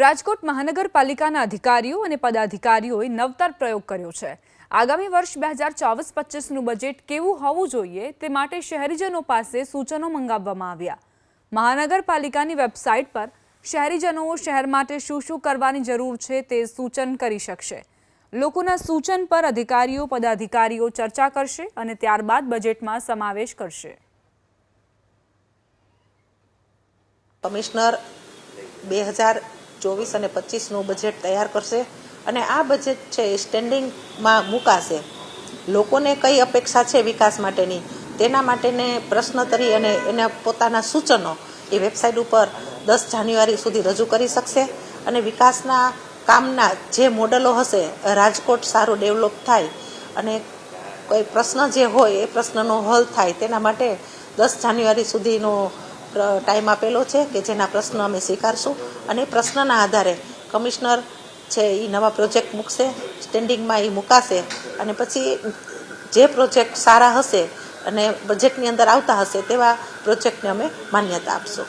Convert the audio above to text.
રાજકોટ મહાનગરપાલિકાના અધિકારીઓ અને પદાધિકારીઓએ નવતર પ્રયોગ કર્યો છે. આગામી વર્ષ બે હજાર ચોવીસ પચીસનું બજેટ કેવું હોવું જોઈએ તે માટે શહેરીજનો પાસે સૂચનો મંગાવવામાં આવ્યા. મહાનગરપાલિકાની વેબસાઇટ પર શહેરીજનો શહેર માટે શું શું કરવાની જરૂર છે તે સૂચન કરી શકશે. લોકોના સૂચન પર અધિકારીઓ, પદાધિકારીઓ ચર્ચા કરશે અને ત્યારબાદ બજેટમાં સમાવેશ કરશે. કમિશનર બે હજાર ચોવીસ અને પચીસનું બજેટ તૈયાર કરશે અને આ બજેટ છે એ સ્ટેન્ડિંગમાં મુકાશે. લોકોને કઈ અપેક્ષા છે વિકાસ માટેની? તેના માટેને પ્રશ્ન તરી અને એના પોતાના સૂચનો એ વેબસાઇટ ઉપર દસ જાન્યુઆરી સુધી રજૂ કરી શકશે અને વિકાસના કામના જે મોડલો હશે, રાજકોટ સારું ડેવલપ થાય અને કોઈ પ્રશ્ન જે હોય એ પ્રશ્નનો હલ થાય તેના માટે દસ જાન્યુઆરી સુધીનો ટાઈમ આપેલો છે કે જેના પ્રશ્ન અમે સ્વીકારશું અને પ્રશ્નના આધારે કમિશનર છે એ નવા પ્રોજેક્ટ મૂકશે, સ્ટેન્ડિંગમાં એ મૂકાશે અને પછી જે પ્રોજેક્ટ સારા હશે અને બજેટની અંદર આવતા હશે તેવા પ્રોજેક્ટને અમે માન્યતા આપશું.